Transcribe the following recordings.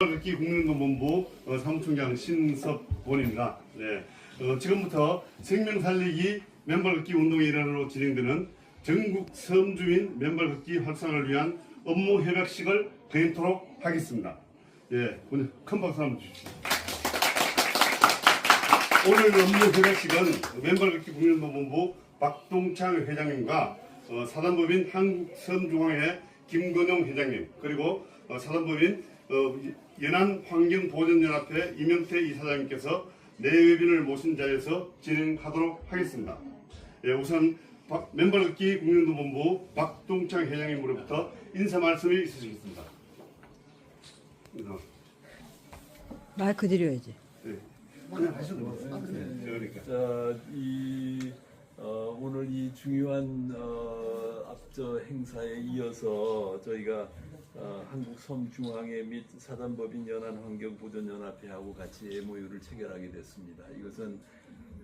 걷기 국민운동본부 어, 사무총장 신섭원입니다. 네. 어, 지금부터 생명 살리기 맨발 걷기 운동의 일환으로 진행되는 전국 섬주민 맨발 걷기 활성화를 위한 업무 협약식을 개인토록 하겠습니다. 예, 오늘 큰 박수 한번 주십시오. 오늘 업무 협약식은 맨발 걷기 국민운동본부 박동창 회장님과 어, 사단법인 한국섬중앙회 김건영 회장님 그리고 어, 사단법인 어, 연안환경보전연합회 이명태 이사장님께서 내외빈을 모신 자리에서 진행하도록 하겠습니다. 예, 우선 박, 걷기 국민운동본부 박동창 회장님으로부터 인사 말씀이 있으시겠습니다. 마이크 드려야지. 네. 그냥 하셔도 돼요. 네, 그러니까. 자, 이 어, 오늘 이 중요한 어, 앞저 행사에 이어서 저희가 어, 한국섬중앙회 및 사단법인 연안환경보전연합회하고 같이 MOU를 체결하게 됐습니다. 이것은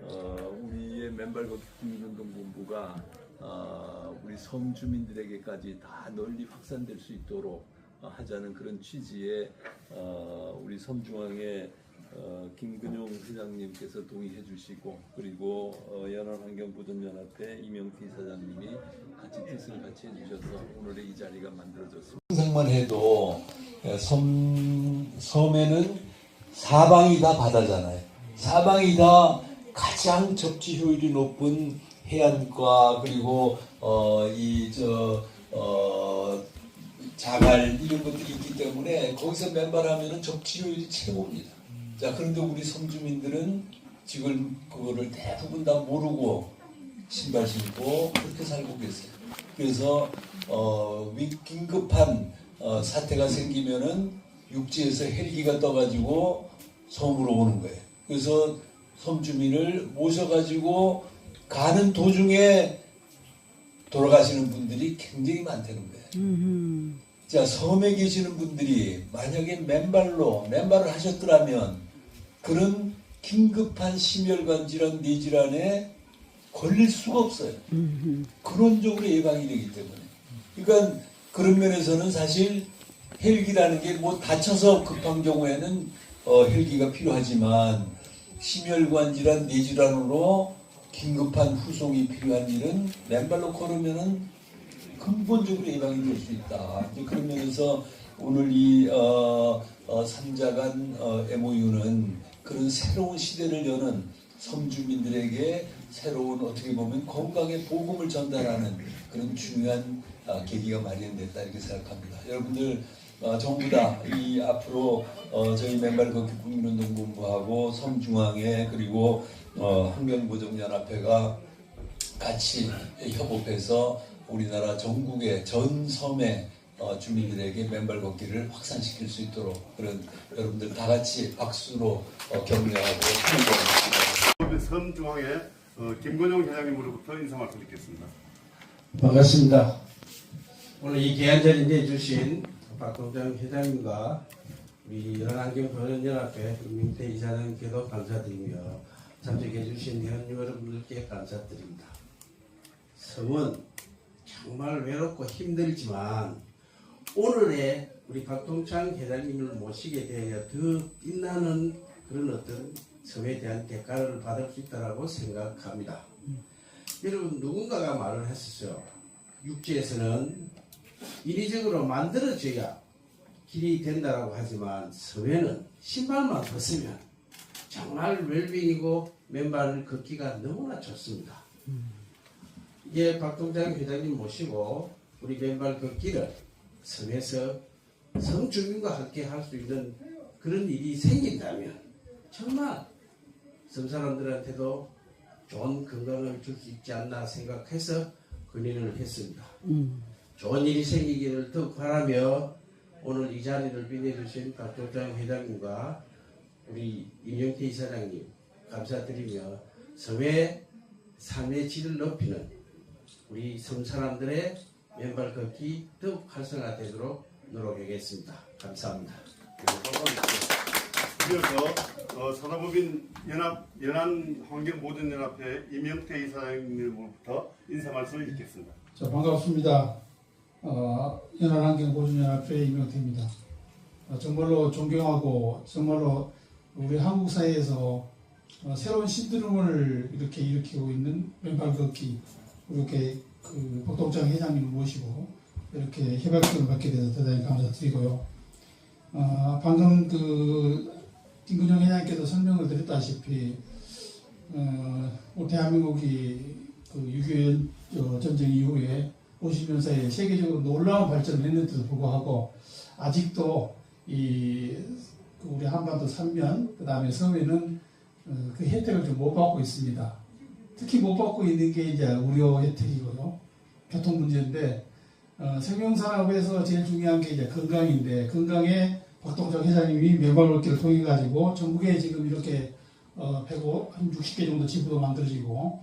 어, 우리의 맨발 걷기 국민운동본부가 어, 우리 섬 주민들에게까지 다 널리 확산될 수 있도록 어, 하자는 그런 취지의 어, 우리 섬중앙회 어, 김근용 회장님께서 동의해 주시고 그리고 어, 연안환경보전연합회 이명태 이사장님이 같이 뜻을 같이 해주셔서 오늘의 이 자리가 만들어졌습니다. 상상만 해도 예, 섬, 섬에는 사방이 다 바다잖아요. 사방이 다 가장 접지 효율이 높은 해안가 그리고 어, 이저 어, 자갈 이런 것들이 있기 때문에 거기서 맨발하면은 접지 효율이 최고입니다. 자 그런데 우리 섬주민들은 지금 그거를 대부분 다 모르고 신발 신고 그렇게 살고 계세요. 그래서 어, 위- 긴급한 어, 사태가 생기면은 육지에서 헬기가 떠가지고 섬으로 오는 거예요. 그래서 섬 주민을 모셔가지고 가는 도중에 돌아가시는 분들이 굉장히 많다는 거예요. 음, 자, 섬에 계시는 분들이 만약에 맨발로 맨발을 하셨더라면 그런 긴급한 심혈관 질환, 뇌질환에 걸릴 수가 없어요. 음, 근원적으로 예방이 되기 때문에. 그러니까 그런 면에서는 사실 헬기라는 게 뭐 다쳐서 급한 경우에는 어, 헬기가 필요하지만 심혈관 질환, 뇌질환으로 긴급한 후송이 필요한 일은 맨발로 걸으면은 근본적으로 예방이 될 수 있다. 이제 그런 면에서 오늘 이 어, 어, 삼자간 어, MOU는 그런 새로운 시대를 여는 섬주민들에게 새로운 어떻게 보면 건강의 복음을 전달하는 그런 중요한 아, 계기가 마련됐다 이렇게 생각합니다. 여러분들 어, 전부 다 이 앞으로 어, 저희 맨발 걷기 국민운동본부하고 섬중앙회 그리고 어, 환경보정연합회가 같이 협업해서 우리나라 전국의 전 섬의 어, 주민들에게 맨발 걷기를 확산시킬 수 있도록 그런 여러분들 다 같이 박수로 어, 격려하고 힘을 섬중앙회 어, 김건영 회장님으로부터 인사 말씀 드리겠습니다. 반갑습니다. 오늘 이 귀한 자리에 내주신 박동장 회장님과 우리 연안환경보전연합회 김민태 이사장님께도 감사드리며 참석해 주신 회원 여러분들께 감사드립니다. 섬은 정말 외롭고 힘들지만 오늘의 우리 박동창 회장님을 모시게 되어 더 빛나는 그런 어떤 섬에 대한 대가를 받을 수 있다고 생각합니다. 여러분 누군가가 말을 했었어요. 육지에서는 인위적으로 만들어져야 길이 된다라고 하지만 섬에는 신발만 벗으면 정말 웰빙이고 맨발 걷기가 너무나 좋습니다. 예, 박동장 회장님 모시고 우리 맨발 걷기를 섬에서 섬 주민과 함께 할 수 있는 그런 일이 생긴다면 정말 섬 사람들한테도 좋은 건강을 줄 수 있지 않나 생각해서 건의를 했습니다. 음. 좋은 일이 생기기를 더욱 바라며 오늘 이 자리를 빛내주신 박종장 회장님과 우리 임영태 이사장님 감사드리며 섬의 삶의 질을 높이는 우리 섬 사람들의 맨발 걷기 더욱 활성화되도록 노력하겠습니다. 감사합니다. 이어서 어, 사단법인 연합 연안 환경 보전 연합회 이명태 이사장님으로부터 인사 말씀을 듣겠습니다. 자, 반갑습니다. 어, 연안 환경보존연합회 이명태입니다. 어, 정말로 존경하고 정말로 우리 한국 사회에서 어, 새로운 신드롬을 이렇게 일으키고 있는 맨발 걷기 이렇게 그 복동장 회장님을 모시고 이렇게 협약을 받게 돼서 대단히 감사드리고요. 어, 방금 그 김근영 회장님께서 설명을 드렸다시피 어, 대한민국이 그 6.25 전쟁 이후에 50년 사이에 세계적으로 놀라운 발전을 했는데도 불구하고 아직도 이그 우리 한반도 삼면 그 다음에 섬에는 어, 그 혜택을 좀 못 받고 있습니다. 특히 못 받고 있는 게 이제 의료 혜택이고요. 교통 문제인데 어, 생명산업에서 제일 중요한 게 이제 건강인데 건강에 박동정 회장님이 면발걷기를 통해 가지고 전국에 지금 이렇게 어, 105, 한 60개 정도 지부도 만들어지고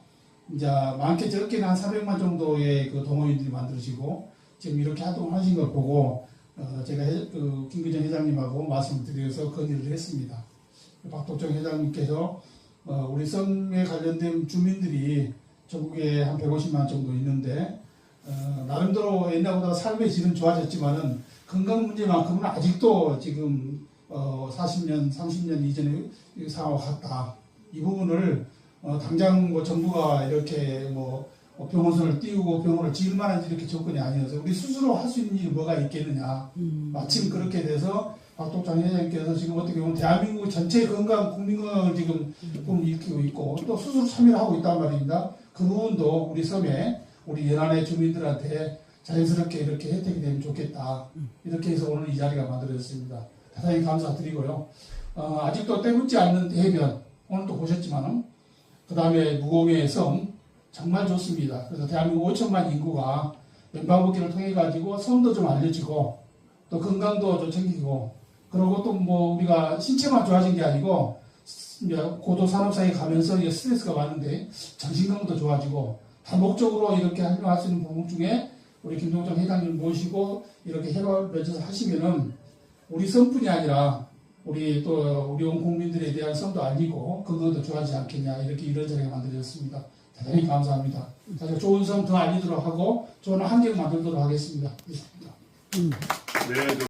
이제 많게 적게는 한 400만 정도의 그 동호인들이 만들어지고 지금 이렇게 활동하신 걸 보고 어, 제가 해- 그 김근정 회장님하고 말씀을 드려서 건의를 했습니다. 박동정 회장님께서 어, 우리 섬에 관련된 주민들이 전국에 한 150만 정도 있는데 어, 나름대로 옛날보다 삶의 질은 좋아졌지만은 건강 문제만큼은 아직도 지금 어, 40년, 30년 이전의 이 상황과 같다. 이 부분을 어, 당장 뭐 정부가 이렇게 뭐, 뭐 병원선을 띄우고 병원을 지을 만한 이렇게 조건이 아니어서 우리 스스로 할 수 있는 일이 뭐가 있겠느냐. 마침 그렇게 돼서 박독장 회장님께서 지금 어떻게 보면 대한민국 전체 건강, 국민 건강을 지금 좀 일으키고 있고 또 스스로 참여를 하고 있단 말입니다. 그 부분도 우리 섬에 우리 연안의 주민들한테 자연스럽게 이렇게 혜택이 되면 좋겠다. 이렇게 해서 오늘 이 자리가 만들어졌습니다. 대단히 감사드리고요. 어, 아직도 때묻지 않는 해변, 오늘도 보셨지만은, 그 다음에 무공의 섬, 정말 좋습니다. 그래서 대한민국 5천만 인구가 맨방걷기를 통해 가지고 섬도 좀 알려지고, 또 건강도 좀 챙기고, 그리고 또 뭐 우리가 신체만 좋아진 게 아니고, 이제 고도 산업사에 가면서 이제 스트레스가 많은데, 정신건강도 좋아지고, 다목적으로 이렇게 활용할 수 있는 부분 중에 우리 김동정 회장님 모시고 이렇게 협업을 맺어서 하시면은 우리 섬뿐이 아니라 우리 또 우리 온 국민들에 대한 섬도 알리고 그것도 좋아하지 않겠냐 이렇게 이런 자리가 만들어졌습니다. 대단히 감사합니다. 다시 좋은 섬더 알리도록 하고 좋은 환경 만들도록 하겠습니다. 이상입니다. 네,